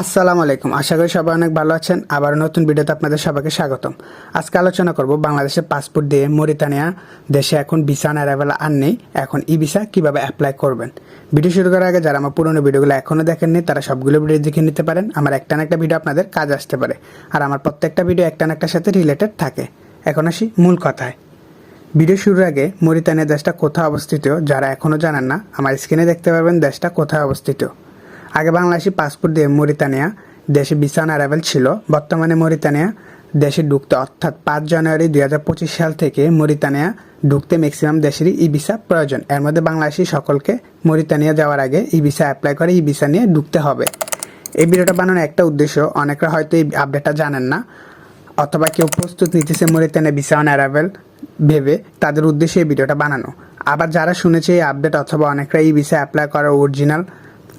আসসালামু আলাইকুম। আশা করি সবাই অনেক ভালো আছেন। আবার নতুন ভিডিওতে আপনাদের সবাইকে স্বাগতম। আজকে আলোচনা করব বাংলাদেশের পাসপোর্ট দিয়ে মরিতানিয়া দেশে এখন ভিসা অ্যারাইভেল আর নেই। এখন ই ভিসা কীভাবে অ্যাপ্লাই করবেন? ভিডিও শুরু করার আগে যারা আমার পুরনো ভিডিওগুলো এখনও দেখেননি, তারা সবগুলো ভিডিও দেখে নিতে পারেন। আমার একটা না একটা ভিডিও আপনাদের কাজ আসতে পারে। আর আমার প্রত্যেকটা ভিডিও একটা না একটার সাথে রিলেটেড থাকে। এখন আসি মূল কথায়। ভিডিও শুরুর আগে মরিতানিয়া দেশটা কোথায় অবস্থিত যারা এখনও জানেন না, আমার স্ক্রিনে দেখতে পারবেন দেশটা কোথায় অবস্থিত। আগে বাংলাদেশি পাসপোর্ট দিয়ে মরিতানিয়া দেশে ভিসা অ্যারাইভেল ছিল। বর্তমানে মরিতানিয়া দেশে ঢুকতে, অর্থাৎ পাঁচ জানুয়ারি দুই হাজার পঁচিশ সাল থেকে মরিতানিয়া ঢুকতে ম্যাক্সিমাম দেশেরই ই ভিসা প্রয়োজন। এর মধ্যে বাংলাদেশি সকলকে মরিতানিয়া যাওয়ার আগে ই ভিসা অ্যাপ্লাই করে ই ভিসা নিয়ে ঢুকতে হবে। এই ভিডিওটা বানানোর একটা উদ্দেশ্য অনেকরা হয়তো এই আপডেটটা জানেন না, অথবা কেউ প্রস্তুত নিতেছে মরিতানিয়া ভিসা অন অ্যারাইভেল ভেবে, তাদের উদ্দেশ্যে এই ভিডিওটা বানানো। আবার যারা শুনেছে এই আপডেট অথবা অনেকরা ই ভিসা অ্যাপ্লাই করার অরিজিনাল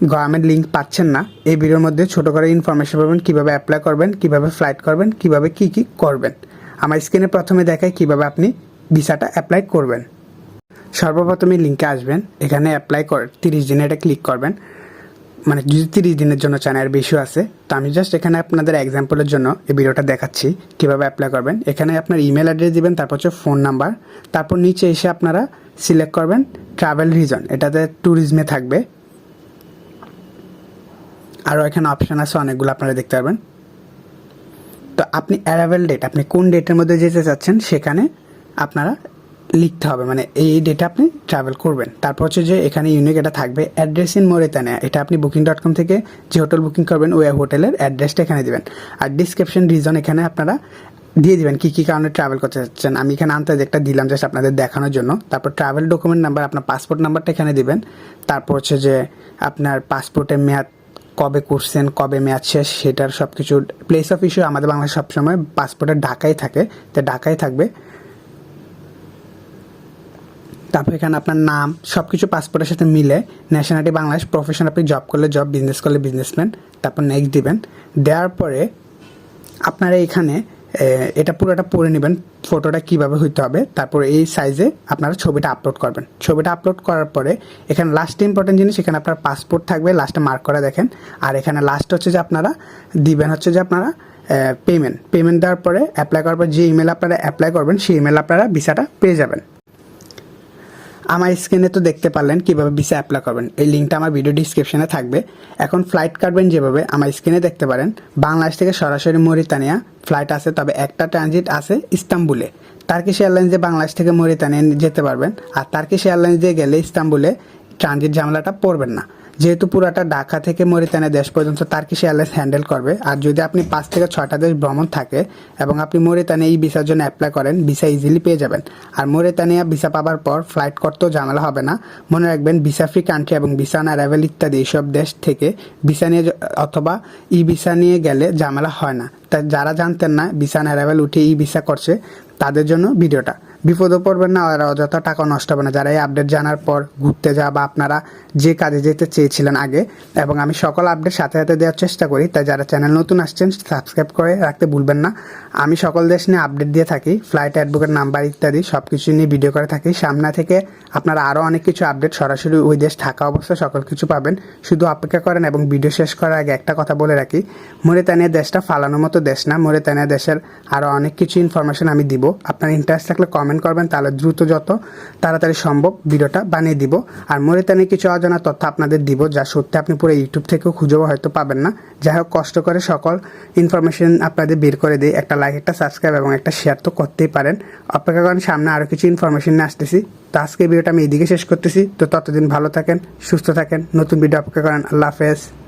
গভর্নমেন্ট লিঙ্ক পাচ্ছেন না। এই ভিডিওর মধ্যে ছোট করে ইনফরমেশন পাবেন, কীভাবে অ্যাপ্লাই করবেন, কীভাবে ফ্লাইট করবেন, কীভাবে কী কী করবেন। আমার স্ক্রিনে প্রথমে দেখায় কীভাবে আপনি ভিসাটা অ্যাপ্লাই করবেন। সর্বপ্রথমে লিঙ্কে আসবেন। এখানে অ্যাপ্লাই কর তিরিশ দিনে এটা ক্লিক করবেন। মানে যদি তিরিশ দিনের জন্য চান আর বেশিও আছে তো আমি জাস্ট এখানে আপনাদের এক্সাম্পলের জন্য এই ভিডিওটা দেখাচ্ছি, কীভাবে অ্যাপ্লাই করবেন। এখানে আপনার ইমেল অ্যাড্রেস দিবেন, তারপর হচ্ছে ফোন নাম্বার তারপর নিচে এসে আপনারা সিলেক্ট করবেন ট্রাভেল রিজন এটাতে ট্যুরিজমে থাকবে। আরও এখানে অপশান আছে, অনেকগুলো আপনারা দেখতে পারবেন। তো আপনি অ্যারাইভেল ডেট আপনি কোন ডেটের মধ্যে যেতে চাচ্ছেন সেখানে আপনারা লিখতে হবে। মানে এই ডেটে আপনি ট্রাভেল করবেন। তারপর হচ্ছে যে এখানে ইউনিক এটা থাকবে অ্যাড্রেস ইন মোরেতানিয়া এটা আপনি বুকিং ডট কম থেকে যে হোটেল বুকিং করবেন, ওই হোটেলের অ্যাড্রেসটা এখানে দেবেন। আর ডিসক্রিপশন রিজন এখানে আপনারা দিয়ে দিবেন কী কী কারণে ট্রাভেল করতে চাচ্ছেন। আমি এখানে আনতে একটা দিলাম জাস্ট আপনাদের দেখানোর জন্য। তারপর ট্রাভেল ডকুমেন্ট নাম্বার আপনার পাসপোর্ট নাম্বারটা এখানে দিবেন। তারপর হচ্ছে যে আপনার পাসপোর্টের মেয়াদ কবে করছেন কবে ম্যাচ শেষ, সেটার সব কিছু প্লেস অফ ইস্যু আমাদের বাংলাদেশ সবসময় পাসপোর্টে ঢাকায় থাকে। তো ঢাকায় থাকবে। তারপর এখানে আপনার নাম সব কিছু পাসপোর্টের সাথে মিলে ন্যাশনালিটি বাংলাদেশ প্রফেশন আপনি জব করলে জব বিজনেস করলে বিজনেসম্যান তারপর নেক্সট দিবেন। দেওয়ার পরে আপনারা এখানে এটা পুরোটা পড়ে নেবেন ফটোটা কীভাবে হইতে হবে, তারপর এই সাইজে আপনারা ছবিটা আপলোড করবেন। ছবিটা আপলোড করার পরে এখানে লাস্ট ইম্পর্টেন্ট জিনিস, এখানে আপনার পাসপোর্ট থাকবে লাস্টে মার্ক করা দেখেন। আর এখানে লাস্ট হচ্ছে যে আপনারা দিবেন হচ্ছে যে আপনারা পেমেন্ট পেমেন্ট দেওয়ার পরে অ্যাপ্লাই করার পর যে ইমেল আপনারা অ্যাপ্লাই করবেন, সেই ইমেল আপনারা ভিসাটা পেয়ে যাবেন। আমার স্ক্রিনে তো দেখতে পারলেন কীভাবে ভিসা অ্যাপ্লাই করবেন। এই লিঙ্কটা আমার ভিডিও ডিসক্রিপশনে থাকবে। এখন ফ্লাইট কাটবেন যেভাবে, আমার স্ক্রিনে দেখতে পারেন। বাংলাদেশ থেকে সরাসরি মরিতানিয়া ফ্লাইট আছে, তবে একটা ট্রানজিট আছে ইস্তাম্বুলে। টার্কিশ এয়ারলাইন্সে বাংলাদেশ থেকে মরিতানিয়া যেতে পারবেন। আর তার্কিশ এয়ারলাইন্স দিয়ে গেলে ইস্তাম্বুলে ট্রানজিট ঝামেলাটা পড়বেন না। যেহেতু পুরাটা ঢাকা থেকে মরিতানিয়া দেশ পর্যন্ত টার্কিশ এয়ারলাইন্স হ্যান্ডেল করবে, আর যদি আপনি পাঁচ থেকে ছয়টা দেশ ভ্রমণ থাকে এবং আপনি মরিতানে এই ভিসার জন্য অ্যাপ্লাই করেন ভিসা ইজিলি পেয়ে যাবেন। আর মরিতানিয়া ভিসা পাওয়ার পর ফ্লাইট করতেও ঝামেলা হবে না। মনে রাখবেন ভিসা ফ্রি কান্ট্রি এবং ভিসা অ্যারাইভেল ইত্যাদি এইসব দেশ থেকে ভিসা নিয়ে অথবা ই ভিসা নিয়ে গেলে ঝামেলা হয় না। তাই যারা জানতেন না ভিসা অ্যারাইভেল উঠে ই ভিসা করছে, তাদের জন্য ভিডিওটা বিপদও পড়বেন না, আর অযথা টাকা নষ্ট হবে না। যারা এই আপডেট জানার পর ঘুরতে যাওয়া বা আপনারা যে কাজে যেতে চেয়েছিলেন আগে, এবং আমি সকল আপডেট সাথে সাথে দেওয়ার চেষ্টা করি, তাই যারা চ্যানেল নতুন আসছেন সাবস্ক্রাইব করে রাখতে ভুলবেন না। আমি সকল দেশ নিয়ে আপডেট দিয়ে থাকি ফ্লাইট অ্যাডভোকেট নাম্বার ইত্যাদি সব কিছু নিয়ে ভিডিও করে থাকি। সামনে থেকে আপনারা আরও অনেক কিছু আপডেট সরাসরি ওই দেশ থাকা অবস্থায় সকল কিছু পাবেন। শুধু অপেক্ষা করেন, এবং ভিডিও শেষ করার আগে একটা কথা বলে রাখি, মরিতানিয়া দেশটা ফালানোর মতো দেশ না, মরিতানিয়া দেশের আরও অনেক কিছু ইনফরমেশন আমি দিব। আপনার ইন্টারেস্ট থাকলে কমেন্ট করবেন, তাহলে দ্রুত যত তাড়াতাড়ি সম্ভব ভিডিওটা বানিয়ে দিব। আর মরিতানিয়া কিছু অজানা তথ্য আপনাদের দিব, যা সত্যি আপনি পুরো ইউটিউব থেকেও খুঁজেও হয়তো পাবেন না। যাই হোক, কষ্ট করে সকল ইনফরমেশন আপনাদের বের করে দিই একটা লাইক একটা সাবস্ক্রাইব এবং একটা শেয়ার তো করতেই পারেন। অপেক্ষা করেন, সামনে আরও কিছু ইনফরমেশন নিয়ে আসতেছি। তো আজকে ভিডিওটা আমি এদিকে শেষ করতেছি। তো ততদিন ভালো থাকেন, সুস্থ থাকেন। নতুন ভিডিও অপেক্ষা করেন। আল্লাহ হাফেজ।